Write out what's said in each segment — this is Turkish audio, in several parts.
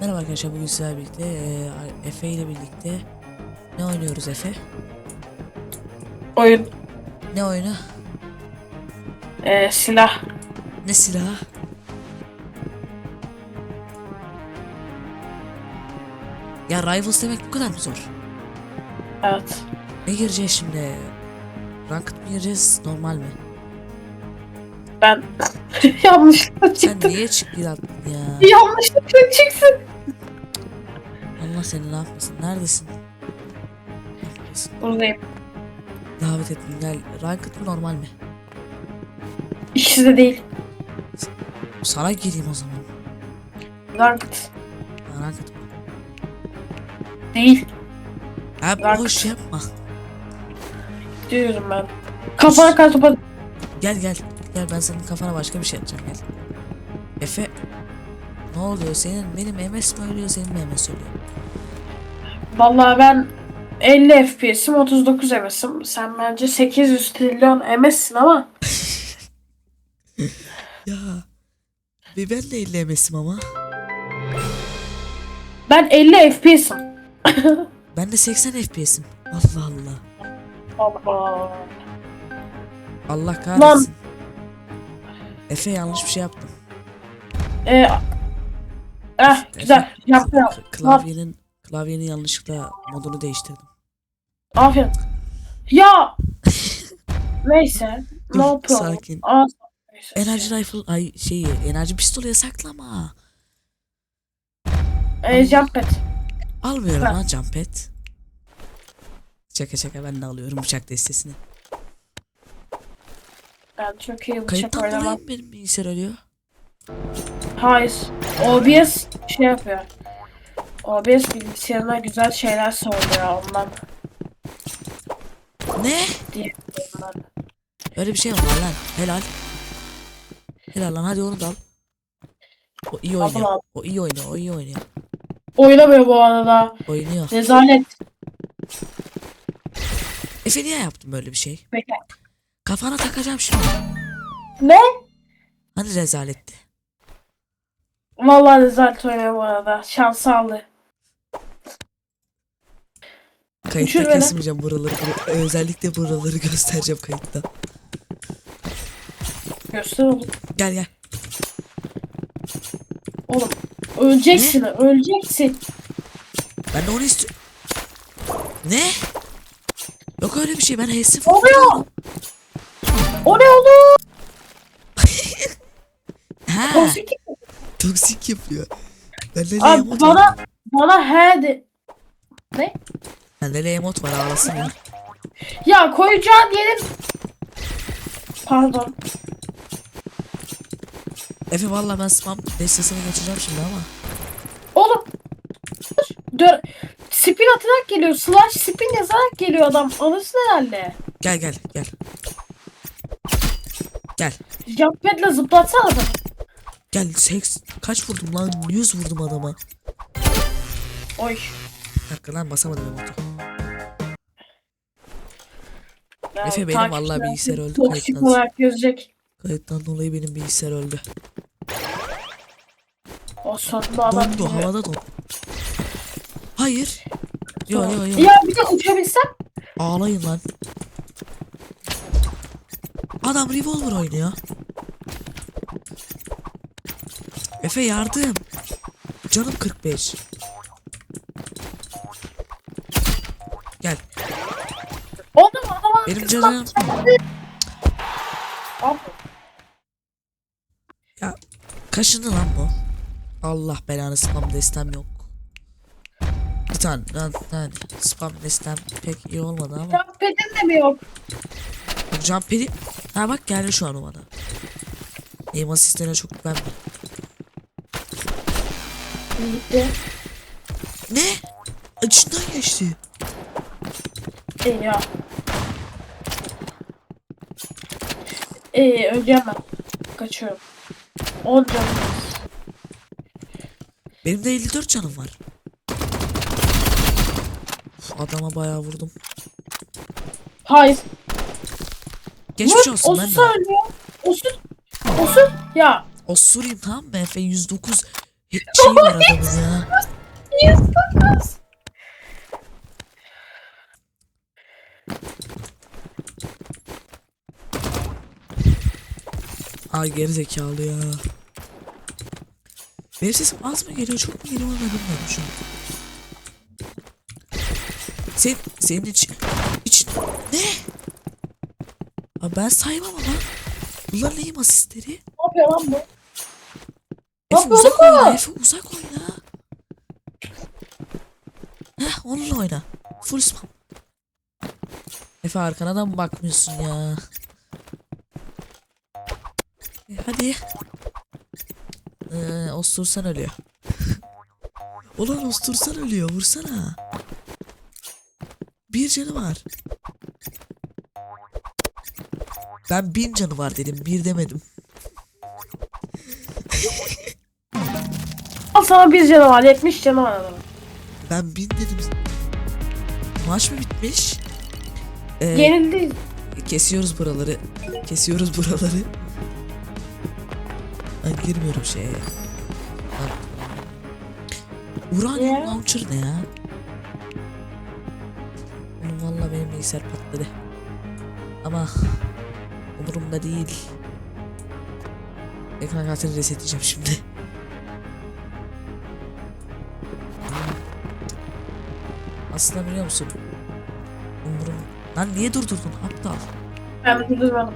Merhaba arkadaşlar bugün sizlerle birlikte eee, Efe ile birlikte ne oynuyoruz Efe? Oyun. Ne oyunu? Ee, silah. Ne silahı? Ya Rivals demek bu kadar mı zor? Evet. Ne gireceğiz şimdi? Ranked mı gireceğiz normal mi? Ben yanlışlıkla Sen çıktım. niye çıktın ya? Yanlışlıkla çıktım. Allah seni ne yapmasın? Neredesin? Neredesin? Buradayım. Davet ettim gel. Ranked mı normal mi? İkisi de değil. Sana gireyim o zaman. Ranked. Ha, Ranked mı? Değil. Abi Ranked. boş yapma. Diyorum ben. Kafana karşı topa... Gel gel. Gel ben senin kafana başka bir şey atacağım gel. Efe. Ne oluyor senin benim MS mi ölüyor senin mi MS ölüyor? Vallahi ben 50 FPS'im 39 MS'im. Sen bence 800 trilyon MS'sin ama Ya. Ve ben de 50 MS'im ama. ben 50 FPS'im. Ben de 80 FPS'im. Allah Allah. Allah. Allah kahretsin. Efe yanlış bir şey yaptım. Ee, eh güzel. K- Klavyenin klavyenin yanlışlıkla modunu değiştirdim. Aferin. Ya. Neyse. Dur, No problem. sakin. Aa. Enerji rifle ay şeyi enerji pistolü yasaklama. Ee, jump pad. Almıyorum Ha. lan jump pad. Şaka şaka ben de alıyorum bıçak destesini. Ben çok iyi bıçak Kayıttan oynamam. mı benim bilgisayar ölüyor? Hayır. OBS şey yapıyor. OBS bilgisayarına güzel şeyler söylüyor ondan Ne? diye. Öyle bir şey mi var lan? Helal. Helal lan hadi onu da al. O iyi oynuyor. O iyi oynuyor. O iyi oynuyor. Oynamıyor bu arada. Oynuyor. Rezalet. Efe niye yaptın böyle bir şey? Bekle. Kafana takacağım şimdi. Ne? Hani rezaletti. Vallahi rezalet oynuyor bu arada. Şans aldı. Kayıtta beni. kesmeyeceğim buraları. bura- Özellikle buraları göstereceğim kayıtta. Göster oğlum. Gel gel. Oğlum. Öleceksin. Öleceksin. Ben de onu istiyorum. Ne? Yok öyle bir şey. Ben HS'i Oluyor. O ne oğlum? Ha, Toksik. Toksik yapıyor. Ben de Abi emot var. bana he de. Ne? De emot var ağlasın ya. Ya koyacağın yerin. Pardon. Efe valla ben spam destesini geçeceğim şimdi ama. Oğlum. Dör. Spin atarak geliyor. Slash spin yazarak geliyor adam. Alırsın herhalde. Gel gel gel. Gel. Jump pad'le zıplatsana adamı. Gel seks kaç vurdum lan 100 vurdum adama. Oy. Bir dakika lan basamadım emotu. Ya, Efe, benim vallahi bilgisayar öldü Toksik kayıttan. olarak gözecek. Kayıttan dolayı benim bilgisayar öldü. O sonunda adam. Dondu havada dondu. Hayır. Yo yo yo. Ya bir de uçabilsem. Ağlayın lan. Adam revolver oynuyor. Efe yardım. Canım 45. Gel. Oğlum adama. Benim canım. Ya kaşındı lan bu. Allah belanı spam destem yok. Bir tane lan yani spam destem pek iyi olmadı ama. Jump pad'in de mi yok? Jump pad'i Ha bak geldi şu an o bana. Aim asistine çok güvenme. Gitti. Ne? İçinden geçti. İyi ya. İyi öleceğim ben. Kaçıyorum. 10 canım. Benim de 54 canım var. Uf, adama bayağı vurdum. Hayır. Geçmiş Vur, olsun ben de. söylüyor. Osu. Osu. Ya. Osurayım tamam mı Efe 109 he- şey var adamın ya. Yusufuz. Ay geri zekalı ya. Benim sesim az mı geliyor çok mu geliyor onu bilmiyorum şu an. Sen, senin için, için ne? Abi ben saymam ama. Bunlar neyim asistleri? Ne yapıyor lan bu? Efe uzak oyna, Efe uzak oyna. Heh onunla oyna. Full spam. Efe arkana da mı bakmıyorsun ya? E, hadi. Ee, ostursan ölüyor. Ulan ostursan ölüyor vursana. Bir canı var. Ben bin canı var dedim bir demedim. Sana bir canı var. 70 canı var adamın. Ben bin dedim. Maç mı bitmiş? Ee, Yenildi. kesiyoruz buraları. Kesiyoruz buraları. Ben girmiyorum şeye. Ben... Uranium Niye? launcher ne ya? Oğlum valla benim bilgisayar patladı. Ama umurumda değil. Ekran kartını resetleyeceğim şimdi. Aslında biliyor musun? Umurum... Lan niye durdurdun aptal? Ben bir durmadım.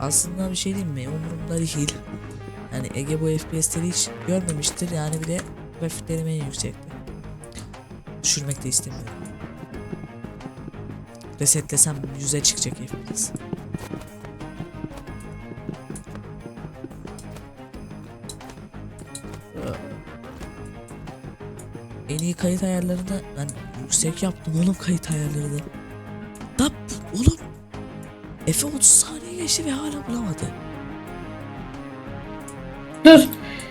Aslında bir şey diyeyim mi? Umurumda değil. Yani Ege bu FPS'leri hiç görmemiştir. Yani bir de grafiklerim en yüksekti. Düşürmek de istemiyorum. Resetlesem 100'e çıkacak FPS. İyi kayıt ayarlarını ben yüksek yaptım oğlum kayıt ayarlarını. Da oğlum Efe 30 saniye geçti ve hala bulamadı. Dur.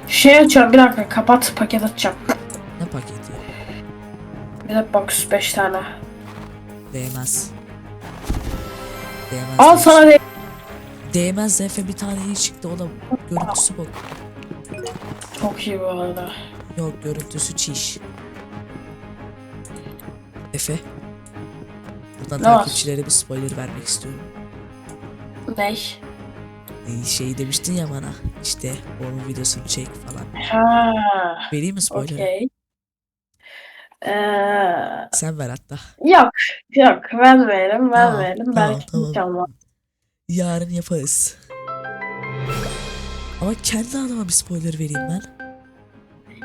Şey açıyorum bir dakika kapat paket açacağım. Ne paketi? Bir de box 5 tane. Değmez. Değmez. Al demiş. sana de Değmez Efe bir tane iyi çıktı o da görüntüsü bak. Çok iyi bu arada. Yok görüntüsü çiş. Efe. Buradan Ne var? takipçilere bir spoiler vermek istiyorum. Ee, Şey demiştin ya bana işte onun videosunu çek falan. Ha, Vereyim mi spoiler'ı? okey. Ee, Sen ver hatta. yok, yok. Vermeyelim, Tamam, vermeyelim. tamam, Belki tamam. olmaz. Yarın yaparız. Ama kendi adıma bir spoiler vereyim ben.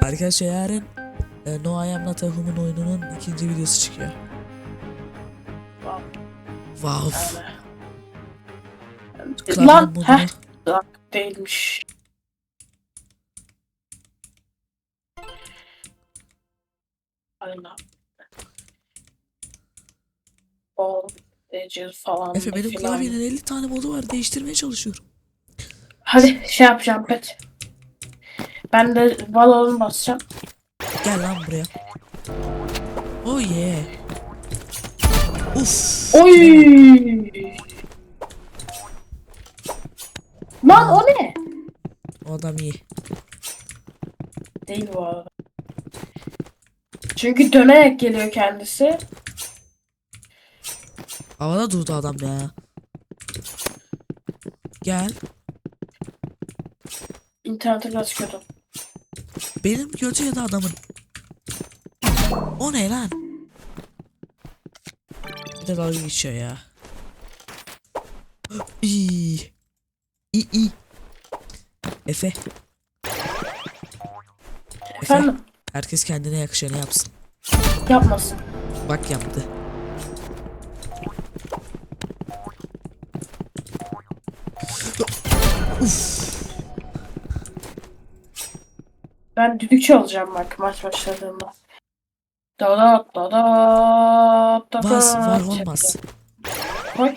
Arkadaşlar yarın e, No I Am Not A Human oyununun ikinci videosu çıkıyor. Wow. Wow. Yani. Lan, modunu- heh, değilmiş. Aynen. Bol, Decil falan. Efe benim filan. klavyenin 50 tane modu var değiştirmeye çalışıyorum. Hadi şey yapacağım pet. Ben de balon basacağım. Gel lan buraya. Oh yeah. Uf. Oy! Lan o ne? O adam iyi. Değil bu arada. Çünkü dönerek geliyor kendisi. Havada durdu adam ya. Gel. İnterneti biraz kötü. Benim kötü ya da adamın. O ne lan? Bir de dalga geçiyor ya. İyi. İyi iyi. Efe. Efe. Efendim Herkes kendine yakışanı yapsın. yapmasın. Bak yaptı. Ben düdük çalacağım bak maç başladığında. Da da da da da Bas var olmaz. Koy.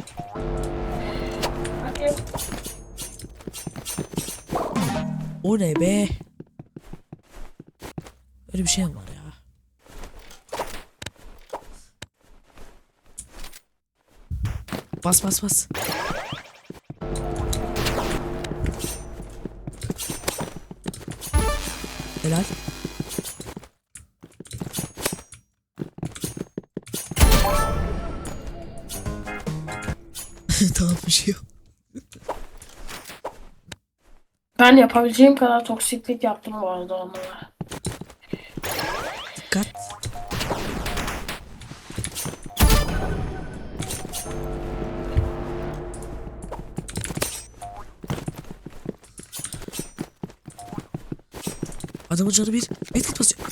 Hadi. O ne be? Öyle bir şey mi var ya? Bas bas bas. tamam bir şey yok. Ben yapabileceğim kadar toksiklik yaptım bu arada onlara. Dikkat. Adamın canı bir. Medkit basıyor.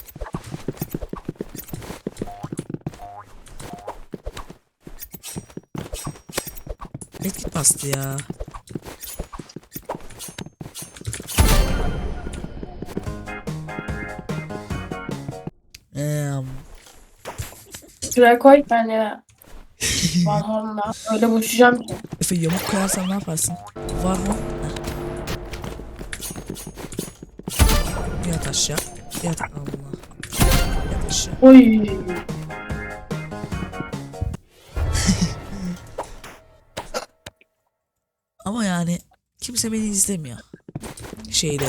Medkit bastı ya. Şuraya koy ben ya. Valhalla'la öyle buluşacağım ki. Efe yamuk koyarsan ne yaparsın? Var mı? Heh. Yat aşağı. Yat Allah. Yat aşağı. Oy. Kimse beni izlemiyor. Şeyde.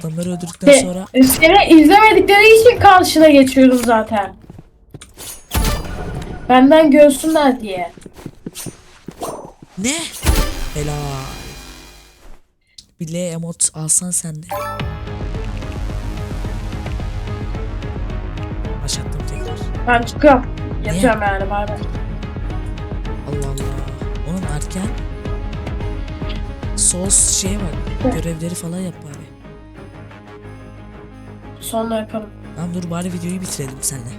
Adamları öldürdükten sonra E, Seni izlemedikleri için karşına geçiyorum zaten. Benden görsünler diye. ne? Helal. Bir L emot alsan sen de. Başlattım tekrar. Ben çıkıyorum. Yatıyorum yani bay bay. Allah Allah. Oğlum erken. Sos şeye bak. Görevleri falan yap bari. Sonra yaparım. Tamam dur bari videoyu bitirelim seninle.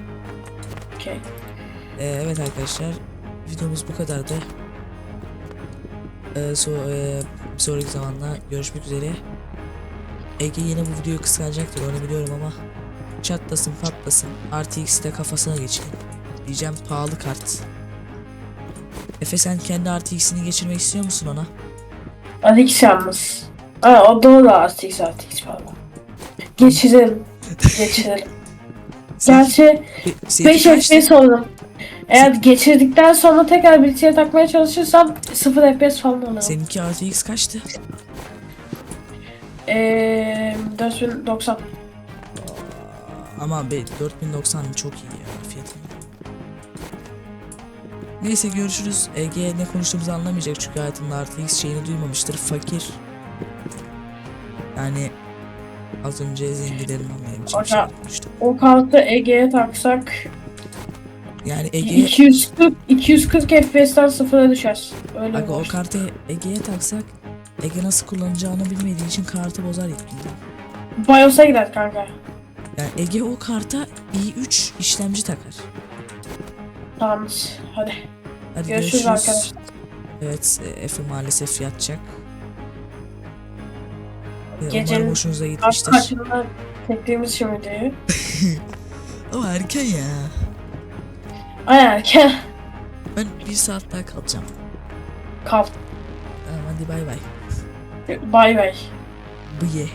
Okey. Ee, evet arkadaşlar. Videomuz bu kadardı. Ee, so, e, bir sonraki zamanda görüşmek üzere. Ege yine bu videoyu kıskanacaktır onu biliyorum ama çatlasın patlasın RTX'i de kafasına geçirin. Diyeceğim pahalı kart. Efe sen kendi RTX'ini geçirmek istiyor musun ona? RTX yalnız. Ha o da da RTX RTX falan. Geçirelim. Geçirelim. Gerçi Be- seninki 5 kaçtı? FPS oldum. Eğer geçirdikten sonra tekrar bilgisayara takmaya çalışırsam 0 FPS falan olurum. Seninki RTX kaçtı? Eee 4090. Ama be 4090 çok iyi ya fiyatı. Neyse görüşürüz. Ege ne konuştuğumuzu anlamayacak çünkü hayatında RTX şeyini duymamıştır. Fakir. Yani az önce zenginlerin anlayabileceği bir şey konuştuk. O kartı Ege'ye taksak Yani Ege 240 240 FPS'ten sıfıra düşer. Öyle Aga o kartı Ege'ye taksak Ege nasıl kullanacağını bilmediği için kartı bozar yetkili. BIOS'a gider kanka. Yani Ege o karta i3 işlemci takar. Tamamdır. Hadi. Hadi Görüşürüz görüşürüz. arkadaşlar. Evet, Efe maalesef yatacak. Gecenin Umarım hoşunuza gitmiştir. kaçında çektiğimiz için videoyu. Ama erken ya. Aynen. ke- Ben bir saat daha kalacağım. Kal. Tamam hadi bay bay. Bay bay. Bye.